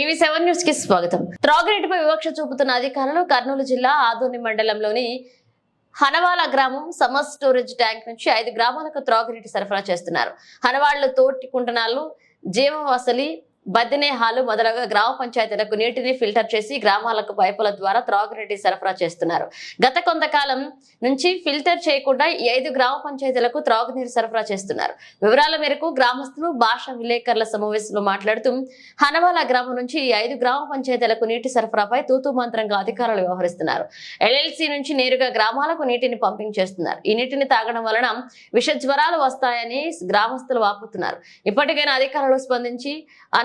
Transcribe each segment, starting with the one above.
TV seven న్యూస్కి స్వాగతం. త్రాగునీటిపై వివక్ష చూపుతున్న అధికారులు కర్నూలు జిల్లా ఆదోని మండలంలోని హనవాల గ్రామం సమర్ స్టోరేజ్ ట్యాంక్ నుంచి ఐదు గ్రామాలకు త్రాగునీటి సరఫరా చేస్తున్నారు. హనవాళ్ళు తోటి కుంటనాలు జీవవాసలి బద్దినేహాలు మొదలగా గ్రామ పంచాయతీలకు నీటిని ఫిల్టర్ చేసి గ్రామాలకు పైపుల ద్వారా త్రాగునీటి సరఫరా చేస్తున్నారు. గత కొంతకాలం నుంచి ఫిల్టర్ చేయకుండా ఐదు గ్రామ పంచాయతీలకు త్రాగునీరు సరఫరా చేస్తున్నారు. వివరాల మేరకు గ్రామస్తులు భాష విలేకరుల సమావేశంలో మాట్లాడుతూ హనవాల గ్రామం నుంచి ఈ ఐదు గ్రామ పంచాయతీలకు నీటి సరఫరాపై తూతు మంత్రంగా అధికారులు వ్యవహరిస్తున్నారు. ఎల్ఎల్సీ నుంచి నేరుగా గ్రామాలకు నీటిని పంపింగ్ చేస్తున్నారు. ఈ నీటిని తాగడం వలన విష జ్వరాలు వస్తాయని గ్రామస్తులు వాపుతున్నారు. ఇప్పటికైనా అధికారులు స్పందించి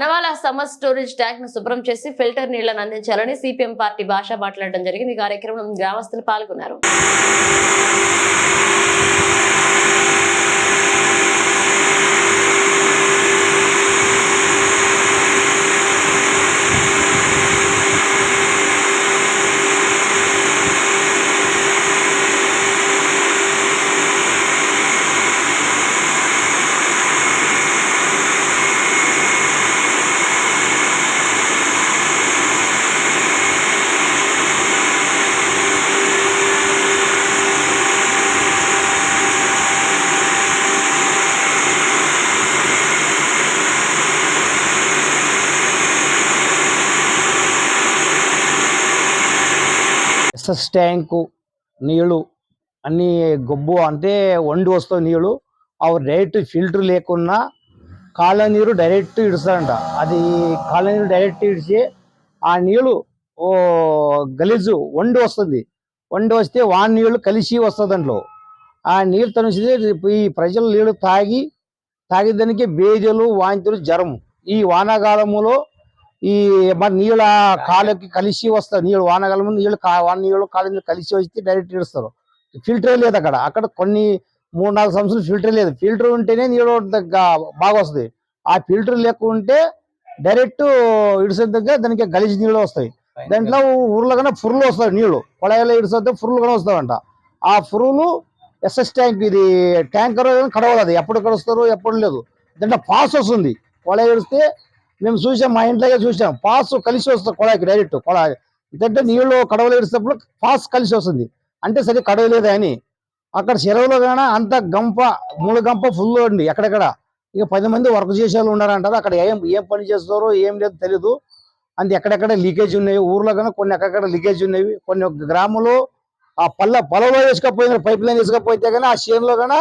అనవాల సమ్మర్ స్టోరేజ్ ట్యాంక్ను శుభ్రం చేసి ఫిల్టర్ నీళ్ళను అందించాలని సిపిఎం పార్టీ భాష మాట్లాడడం జరిగింది. ఈ కార్యక్రమంలో గ్రామస్తులు పాల్గొన్నారు. ఎస్ఎస్ ట్యాంకు నీళ్ళు అన్ని గొబ్బు అంటే వండి వస్తాయి నీళ్ళు అవి డైరెక్ట్ ఫిల్టర్ లేకున్నా కాళ్ళ నీరు డైరెక్ట్ ఇడుస్తారంట. అది కాళ్ళ నీరు డైరెక్ట్ ఇడిచి ఆ నీళ్ళు ఓ గలీజు వండి వస్తుంది. వండి వస్తే వాన్ నీళ్ళు కలిసి వస్తుంది దాంట్లో. ఆ నీళ్ళు తనిసి ఈ ప్రజలు నీళ్ళు తాగి తాగేదానికి బేజలు వాంతులు జ్వరం ఈ వానాకాలములో ఈ మరి నీళ్ళ కాళ్ళకి కలిసి వస్తారు నీళ్ళు వానకాలం నీళ్ళు నీళ్ళు కాళ్ళ కలిసి వచ్చి డైరెక్ట్ ఇడుస్తారు ఫిల్టర్ లేదు అక్కడ. అక్కడ కొన్ని మూడు నాలుగు సంవత్సరాలు ఫిల్టర్ లేదు. ఫిల్టర్ ఉంటేనే నీళ్ళు బాగా వస్తుంది. ఆ ఫిల్టర్ లేకుంటే డైరెక్ట్ ఇడిసిన దగ్గర దానికి గలీజ్ నీళ్ళు వస్తాయి. దాంట్లో ఊర్లో కన్నా ఫుర్లు వస్తాయి నీళ్ళు. కొళాయిలో ఇడిస్తే ఫుర్లు కూడా వస్తాయంట. ఆ ఫురులు ఎస్ఎస్ ట్యాంక్ ఇది ట్యాంకర్ కడవదు అది. ఎప్పుడు కడుస్తారు ఎప్పుడు లేదు. దాంట్లో పాస్ వస్తుంది కొళాయి ఇడిస్తే మేము చూసాం మా ఇంట్లోగా చూసాం. పాస్ కలిసి వస్తుంది కొడాకి డైరెక్ట్ కొడా. ఇదంటే నీళ్ళు కడవలు ఇడిసేటప్పుడు పాస్ కలిసి వస్తుంది. అంటే సరే కడవలేదు అని. అక్కడ చెరువులో కానీ అంత గంప మూడు గంప ఫుల్ అండి ఎక్కడెక్కడ. ఇక పది మంది వర్క్ చేసే వాళ్ళు ఉన్నారంటారు. అక్కడ ఏం ఏం పని చేస్తారో ఏం లేదు తెలీదు. అంత ఎక్కడెక్కడ లీకేజ్ ఉన్నాయి. ఊర్లో కానీ కొన్ని ఎక్కడెక్కడ లీకేజ్ ఉన్నాయి కొన్ని గ్రామంలో ఆ పల్ల పొలంలో వేసుకపోయినారు. పైప్ లైన్ వేసుకపోతే కానీ ఆ చేనులో కానీ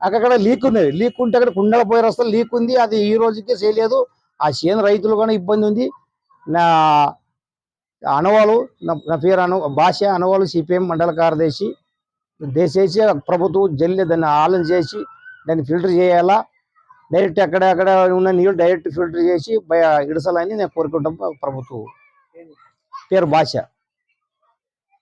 అక్కడ లీక్ ఉన్నది లీక్ ఉంటే అక్కడ కుండల పోయి వస్తే లీక్ ఉంది. అది ఈ రోజుకి చేయలేదు. ఆ చేను రైతులు కూడా ఇబ్బంది ఉంది. నా అనవాలు నా పేరు అను భాష అనవాలు సిపిఎం మండల కార్యదర్శి దేశేసి ప్రభుత్వం జల్లి దాన్ని ఆలన్ చేసి దాన్ని ఫిల్టర్ చేయాలా? డైరెక్ట్ అక్కడ అక్కడ ఉన్న నీళ్ళు డైరెక్ట్ ఫిల్టర్ చేసి బయ ఇడసాలని నేను కోరుకుంటాం ప్రభుత్వం. పేరు భాష.